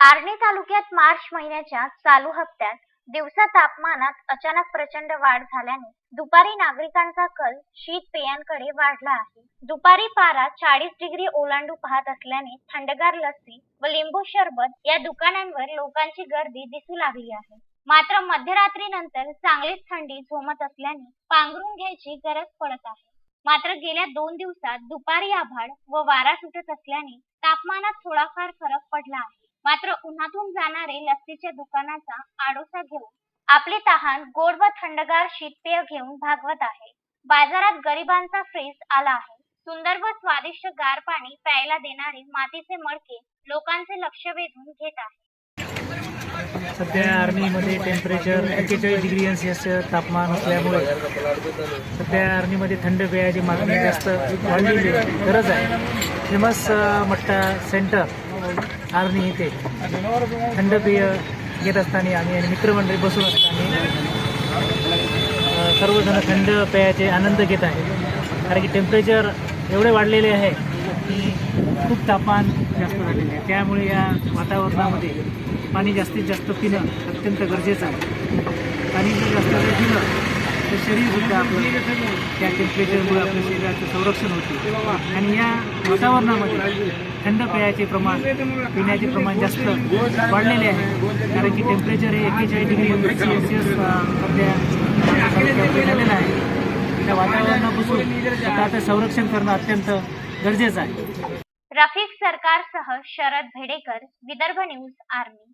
आर्णी तालुक्यात मार्च महिन्याच्या चालू हप्त्यात दिवसा तापमानात अचानक प्रचंड वाढ झाल्याने दुपारी नागरिकांचा कल शीत पेयांकडे वाढला आहे. दुपारी पारा चाळीस डिग्री ओलांडू पाहत असल्याने थंडगार लस्सी व लिंबू शरबत या दुकानांवर लोकांची गर्दी दिसू लागली आहे. मात्र मध्यरात्रीनंतर चांगलीच थंडी झोमत असल्याने पांघरून घ्यायची गरज पडत आहे. मात्र गेल्या दोन दिवसात दुपारी आभाळ व वारा सुटत असल्याने तापमानात थोडाफार फरक पडला आहे. मात्र उन्हातून जाणारे लस्सीच्या दुकानाचा आडोसा घेऊन आपली तहान गोड व थंडगार शीतपेय घेऊन भागवत आहे. बाजारात गरिबांचा फ्रीज आला आहे. सुंदर व स्वादिष्ट गार पाणी प्यायला देणारे मातीचे मडके लोकांचे लक्ष वेधून घेत आहे. सध्या आर्मीमध्ये टेम्परेचर एक्केचाळीस डिग्री सेल्सिअस तापमान असल्यामुळे सध्या आर्मीमध्ये थंड पेयाची मागणी जास्त वाढलेली गरज आहे. फेमस मट्टा सेंटर आर्मी येथे थंड पेय घेत असताना आम्ही आणि मित्रमंडळी बसून असताना सर्वजण थंड पेयाचे आनंद घेत आहे कारण की टेम्परेचर एवढे वाढलेले आहे की खूप तापमान जास्त झालेले आहे. त्यामुळे या वातावरणामध्ये पाणी जास्तीत जास्त पिणं अत्यंत गरजेचं आहे. पाणी जर जास्त पिणं आपलं शरीर होतं आपलं. त्या टेम्परेचरमुळे आपल्या शरीराचं संरक्षण होते. आणि या वातावरणामध्ये थंड पेयाचे प्रमाण पिण्याचे प्रमाण जास्त वाढलेले आहे. कारण की टेम्परेचर हे एक्केचाळीस डिग्री सेल्सिअस सध्या झालेलं आहे. त्या वातावरणापासून स्वतःचं संरक्षण करणं अत्यंत गरजेचं आहे. रफिक सरकारसह शरद भेडेकर विदर्भ न्यूज आर्मी.